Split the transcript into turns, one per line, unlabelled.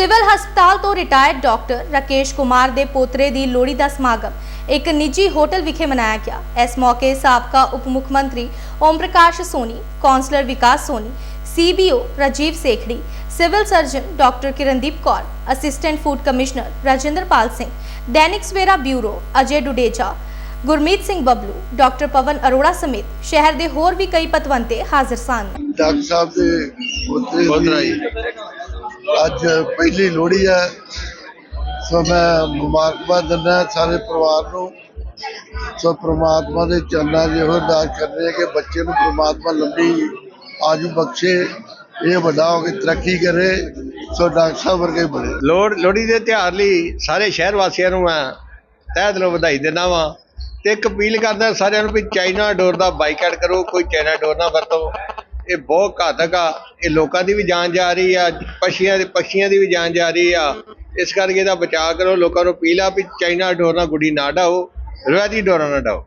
Civil ਹਸਪਤਾਲ ਤੋਂ retired doctor Rakesh Kumar ਦੇ ਪੋਤਰੇ ਦੀ ਲੋਹੜੀ ਦਾ ਸਮਾਗਮ ਇੱਕ ਨਿੱਜੀ ਹੋਟਲ ਵਿਖੇ ਮਨਾਇਆ ਗਿਆ ਇਸ ਮੌਕੇ ਸਾਬਕਾ ਉਪ ਮੁੱਖ ਮੰਤਰੀ Om Parkash Soni councillor Vikas Soni CBO Rajeev Sekhri civil surgeon doctor Kirandeep Kaur assistant food commissioner Rajinderpal Singh Dainik Savera bureau Ajay Dudeja Gurmeet Singh Bablu doctor Pawan Arora ਸਮੇਤ ਸ਼ਹਿਰ ਦੇ ਹੋਰ ਵੀ ਕਈ ਪਤਵੰਤੇ ਹਾਜ਼ਰ ਸਨ
ਡਾਕਟਰ ਸਾਹਿਬ ਦੇ ਪੁੱਤਰੇ
ਪੋਤਰਾ
ਦੀ
ਜੀ।
ਅੱਜ ਪਹਿਲੀ ਲੋਹੜੀ ਹੈ। ਸੋ ਮੈਂ ਮੁਬਾਰਕਬਾਦ ਦਿੰਦਾ ਸਾਰੇ ਪਰਿਵਾਰ ਨੂੰ। ਸੋ ਪ੍ਰਮਾਤਮਾ ਦੇ ਚਰਨਾਂ 'ਚ ਇਹੋ ਅਰਦਾਸ ਕਰਦੇ ਹਾਂ ਕਿ ਬੱਚੇ ਨੂੰ ਪ੍ਰਮਾਤਮਾ ਲੰਬੀ ਆਜੂ ਬਖਸ਼ੇ। ਇਹ ਵੱਡਾ ਹੋ ਕੇ ਤਰੱਕੀ ਕਰੇ। ਸੋ ਡਾਕਟਰ ਸਾਹਿਬ ਵਰਗੇ ਬਣੇ।
ਲੋੜ ਲੋਹੜੀ ਦੇ ਤਿਉਹਾਰ ਲਈ ਸਾਰੇ ਸ਼ਹਿਰ ਵਾਸੀਆਂ ਨੂੰ ਮੈਂ ਤਹਿ ਦਿਲੋਂ ਵਧਾਈ ਦਿੰਦਾ ਵਾਂ। ਤੇ ਇੱਕ ਅਪੀਲ ਕਰਦਾ ਸਾਰਿਆਂ ਨੂੰ ਵੀ ਚਾਈਨਾ ਡੋਰ ਦਾ ਬਾਈਕਾਟ ਕਰੋ, ਕੋਈ ਚਾਈਨਾ ਡੋਰ ਨਾ ਵਰਤੋ। ਇਹ ਬਹੁਤ ਘਾਤਕ ਆ। ਇਹ ਲੋਕਾਂ ਦੀ ਵੀ ਜਾਨ ਜਾ ਰਹੀ ਆ, ਪਸ਼ੀਆਂ ਦੇ ਪਕਸ਼ੀਆਂ ਦੀ ਵੀ ਜਾਨ ਜਾ ਰਹੀ ਆ। ਇਸ ਕਰਕੇ ਇਹਦਾ ਬਚਾਅ ਕਰੋ, ਲੋਕਾਂ ਨੂੰ ਅਪੀਲ ਆ ਵੀ ਚਾਈਨਾ ਡੋਰ ਨਾਲ ਗੁੱਡੀ ਨਾ ਡਾਓ, ਰਵਾਇਤੀ ਡੋਰਾਂ ਨਾਲ ਡਾਓ।